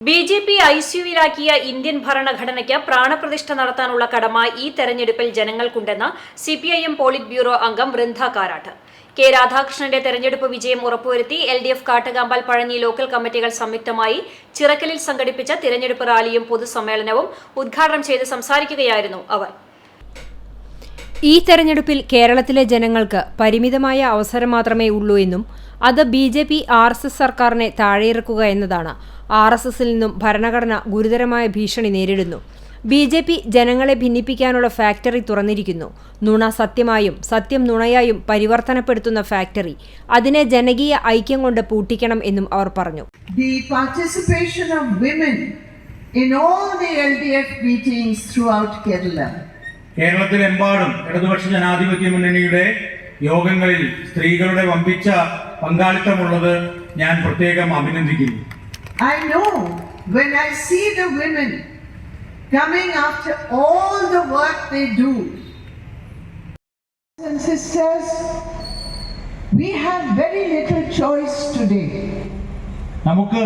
B J P I സിയുവിലാക്കിയ Indian ഭരണഘടനയ്ക്ക് പ്രാണപ്രതിഷ്ഠ നടത്താനുള്ള കടമ ഈ തെരഞ്ഞെടുപ്പിൽ ജനങ്ങൾക്കുണ്ടെന്ന് C P I M polit bureau അംഗം വൃന്ദ കാരാട്ട്. കെ രാധാകൃഷ്ണന്റെ തെരഞ്ഞെടുപ്പ് വിജയം ഉറപ്പുവരുത്തി L D F Kattakampal Pazhanji local കമ്മിറ്റികൾ സംയുക്തമായി ചിറക്കലിൽ സംഘടിപ്പിച്ച തിരഞ്ഞെടുപ്പ് റാലിയും പൊതുസമ്മേളനവും ഉദ്ഘാടനം ചെയ്ത് സംസാരിക്കുകയായിരുന്നു അവർ. ഈ തെരഞ്ഞെടുപ്പിൽ കേരളത്തിലെ ജനങ്ങൾക്ക് പരിമിതമായ അവസരം മാത്രമേ ഉള്ളൂ എന്നും അത് B J P R S S സർക്കാരിനെ താഴെയിറക്കുക എന്നതാണ് ആർ എസ് എസിൽ നിന്നും ഭരണഘടന ഗുരുതരമായ ഭീഷണി നേരിടുന്നു ബി ജെ പി ജനങ്ങളെ ഭിന്നിപ്പിക്കാനുള്ള ഫാക്ടറി തുറന്നിരിക്കുന്നു നുണ സത്യമായും സത്യം നുണയായും പരിവർത്തനപ്പെടുത്തുന്ന ഫാക്ടറി അതിനെ ജനകീയ ഐക്യം കൊണ്ട് പൂട്ടിക്കണം എന്നും അവർ പറഞ്ഞു in all the LDF meetings throughout Kerala. കേരളത്തിലെമ്പാടും ഇടതുപക്ഷ ജനാധിപത്യ മുന്നണിയുടെ യോഗങ്ങളിൽ സ്ത്രീകളുടെ വമ്പിച്ച പങ്കാളിത്തമുള്ളത് ഞാൻ പ്രത്യേകം അഭിനന്ദിക്കുന്നു I know when I see the women coming after all the work they do. And sisters, we have very little choice today. നമുക്ക്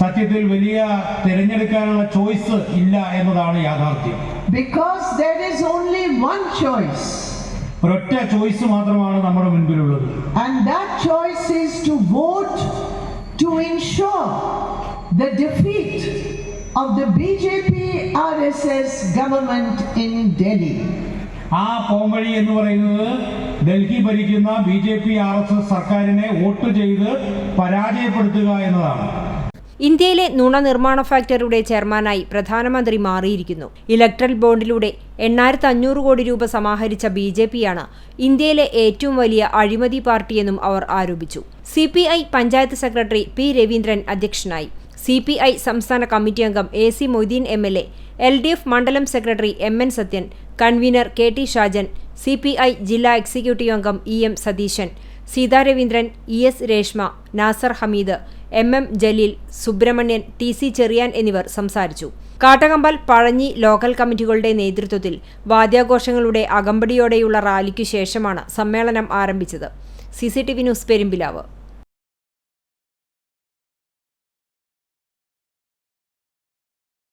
സത്യത്തിൽ വലിയ തിരഞ്ഞെടുക്കാനുള്ള ചോയ്സ് ഇല്ല എന്നതാണ് യാഥാർത്ഥ്യം Because there is only one choice, ഒരൊറ്റ ചോയ്സ് മാത്രമാണ് നമ്മുടെ മുൻപിലുള്ളത് and that choice is to vote to ensure the defeat of the BJP RSS government in Delhi. ആ പോംവഴി എന്ന് പറയുന്നത് ഡൽഹി ഭരിക്കുന്ന B J P R S S സർക്കാരിനെ വോട്ട് ചെയ്ത് പരാജയപ്പെടുത്തുക എന്നതാണ്. ഇന്ത്യയിലെ നുണ നിർമ്മാണ ഫാക്ടറിയുടെ ചെയർമാനായി പ്രധാനമന്ത്രി മാറിയിരിക്കുന്നു. ഇലക്ട്രൽ ബോണ്ടിലൂടെ എണ്ണായിരത്തി അഞ്ഞൂറ് കോടി രൂപ സമാഹരിച്ച ബി ജെ പിയാണ് ഇന്ത്യയിലെ ഏറ്റവും വലിയ അഴിമതി പാർട്ടിയെന്നും അവർ ആരോപിച്ചു. C panchayat secretary P Raveendran അധ്യക്ഷനായി. സി പി ഐ സംസ്ഥാന കമ്മിറ്റി അംഗം A C Moideen M L A L D F മണ്ഡലം secretary M N Sathyan convenor K T Shajan C P I ജില്ലാ എക്സിക്യൂട്ടീവ് അംഗം E M Satheesan Seetha Raveendran E S Reshma Nasar Hameed M M Jaleel Subramanian T C Cherian എന്നിവർ സംസാരിച്ചു. കാട്ടകമ്പൽ Pazhanji local കമ്മിറ്റികളുടെ നേതൃത്വത്തിൽ വാദ്യാഘോഷങ്ങളുടെ അകമ്പടിയോടെയുള്ള റാലിക്കു ശേഷമാണ് സമ്മേളനം ആരംഭിച്ചത്. C news Perumpilavu.